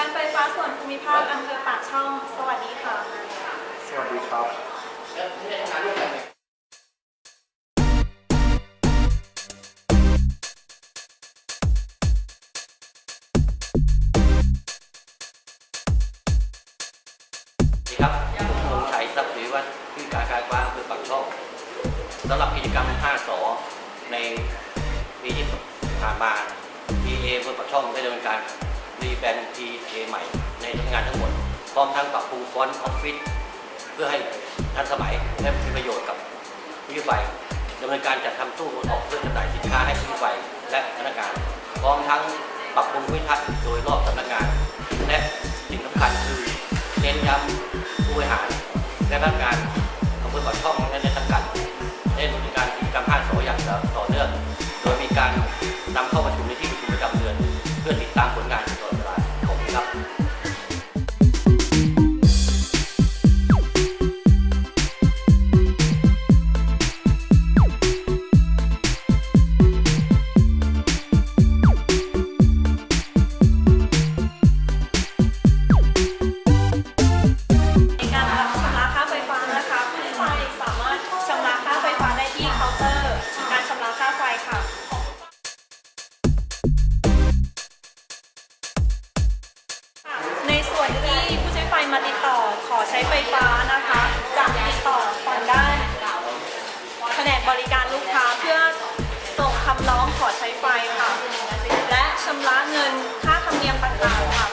การไฟฟ้าส่วนภูมิภาคอำเภอปากช่อง สวัสดีค่ะ สวัสดีครับ สวัสดีครับผมธงชัยทรัพย์ศรีวัฒน์ที่การการฟ้าอำเภอปากช่องสำหรับกิจกรรม5สอในปีที่ผ่านมา PA อำเภอปากช่องได้ดำเนินการ รีแบรนด์ PA ใหม่ในงานทั้งหมด พร้อมทั้งปรับปรุงฟอนต์ออฟฟิศเพื่อให้ทันสมัยและมีประโยชน์กับผู้ยุไฟดำเนินการจัดทำตู้ออกเพื่อจำหน่ายสินค้าให้ผู้ยุไฟและพนักงาน พร้อมทั้งปรับปรุงวิทัศน์โดยรอบสำนักงาน และสิ่งสำคัญคือเน้นย้ำผู้บริหารและพนักงานอำเภอปากช่องและในสังกัดได้ดำเนินการกิจกรรม5สออย่างต่อเนื่องโดยมีการนำเข้าประชุม ขอใช้ไฟฟ้านะคะจะติดต่อทางด้านแผนกบริการลูกค้าเพื่อส่งคำร้องขอใช้ไฟค่ะ และชำระเงินค่าธรรมเนียมต่างๆค่ะ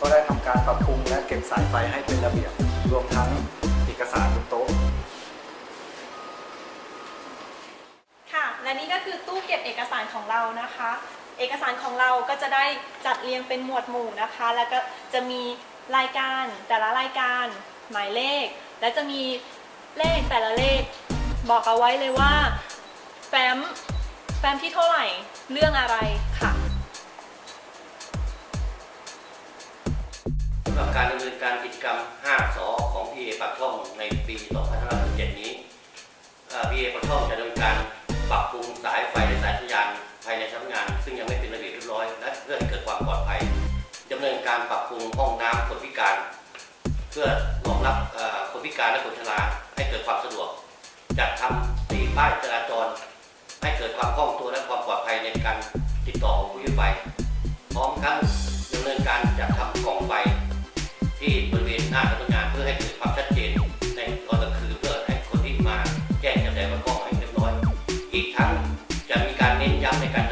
ก็ได้ทำการปรับปรุงและเก็บสายไฟให้เป็นระเบียบ รวมทั้งเอกสารบนโต๊ะ ค่ะ และนี่ก็คือตู้เก็บเอกสารของเรานะคะ เอกสารของเราก็จะได้จัดเรียงเป็นหมวดหมู่นะคะ แล้วก็จะมีรายการแต่ละรายการ หมายเลข และจะมีเลขแต่ละเลข บอกเอาไว้เลยว่าแฟ้มแฟ้มที่เท่าไหร่เรื่องอะไรค่ะับการดำเนินการกิจกรรม 5 สอของ PA ปากช่องในปี 2567 นี้เอ่อ PA ปากช่องจะดำเนินการปรับปรุงสายไฟและสายสัญญาณภายในสำนักงาน ซึ่งยังไม่เป็นระเบียบเรียบร้อย และเพื่อให้เกิดความปลอดภัยดำเนินการปรับปรุงห้องน้ำคนพิการ เพื่อรองรับคนพิการและคนชราให้เกิดความสะดวก จัดทำตีป้ายจราจร ให้เกิดความคล่องตัวและความปลอดภัยในการติดต่อของผู้ยุไฟพร้อมทั้ง ที่บริเวณหน้าสำนักงานเพื่อให้เกิดความชัดเจนในตอนกลางคืนเพื่อให้คนที่มาแจ้งจำแนงว่ากล้องให้เรียบร้อย อีกทั้งจะมีการเน้นย้ำในการ